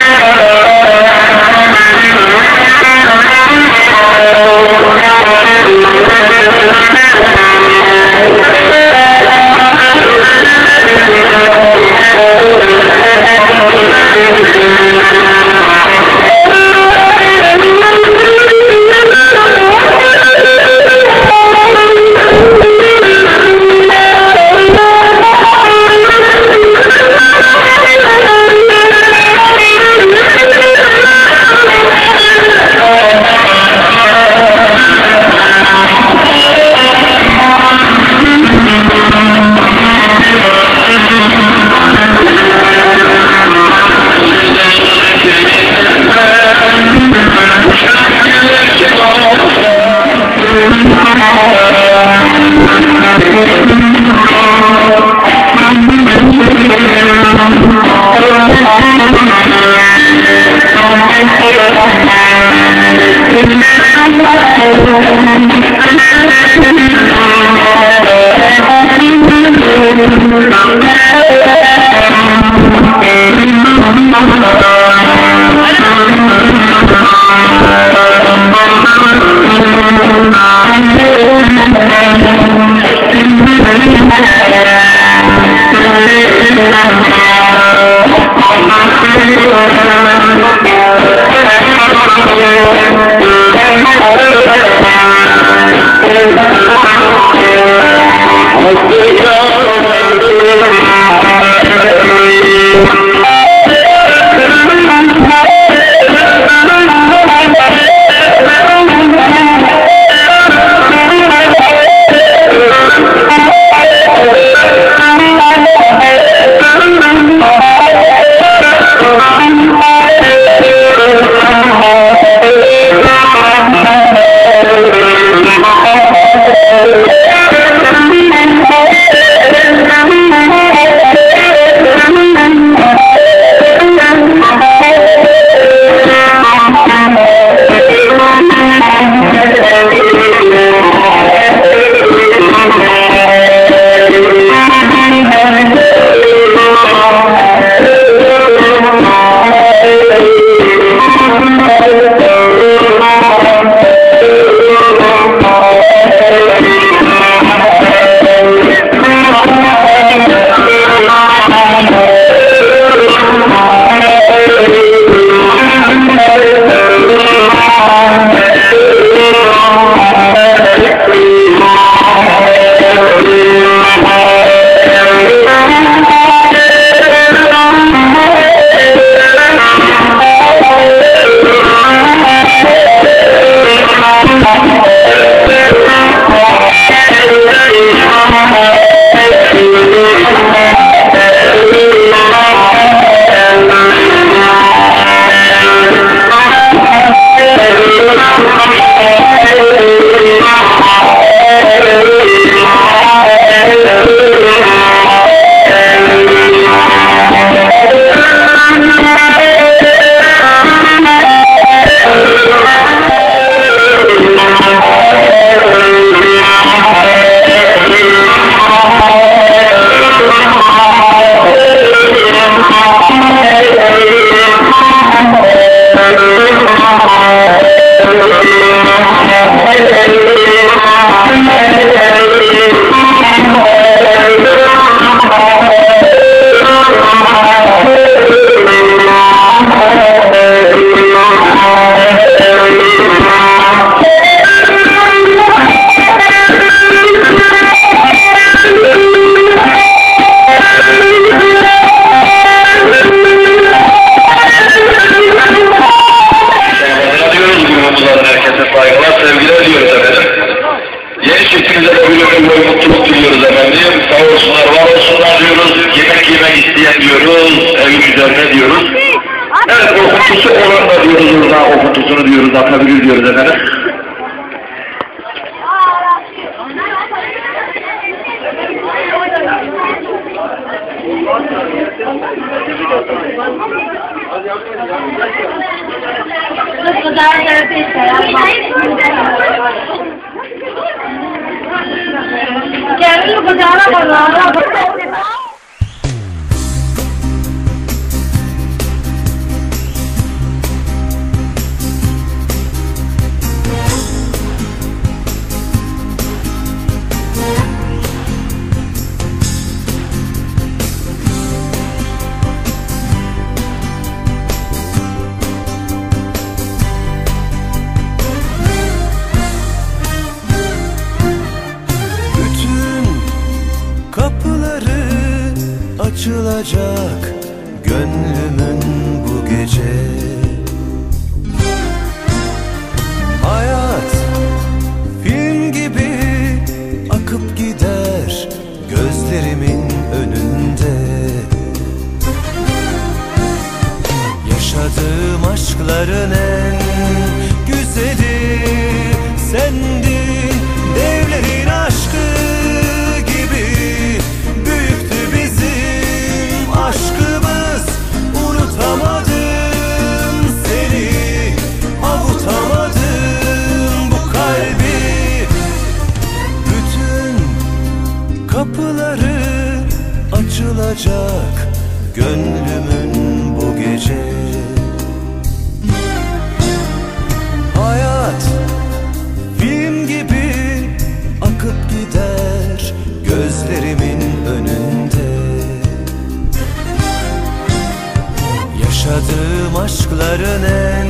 Yeah. Diyoruz mutluluk diliyoruz efendim. Sağ olsunlar, var olsunlar diyoruz. Yemek yemek isteyen diyoruz. Evin üzerine diyoruz. Evet, okutusu olan da diyoruz orada, okutusunu diyoruz, atabilir diyoruz efendim. 来了我来了 açılacak gönlümün bu gece. Hayat film gibi akıp gider gözlerimin önünde. Yaşadığım aşkların en açılacak gönlümün bu gece. Hayat film gibi akıp gider gözlerimin önünde. Yaşadığım aşkların en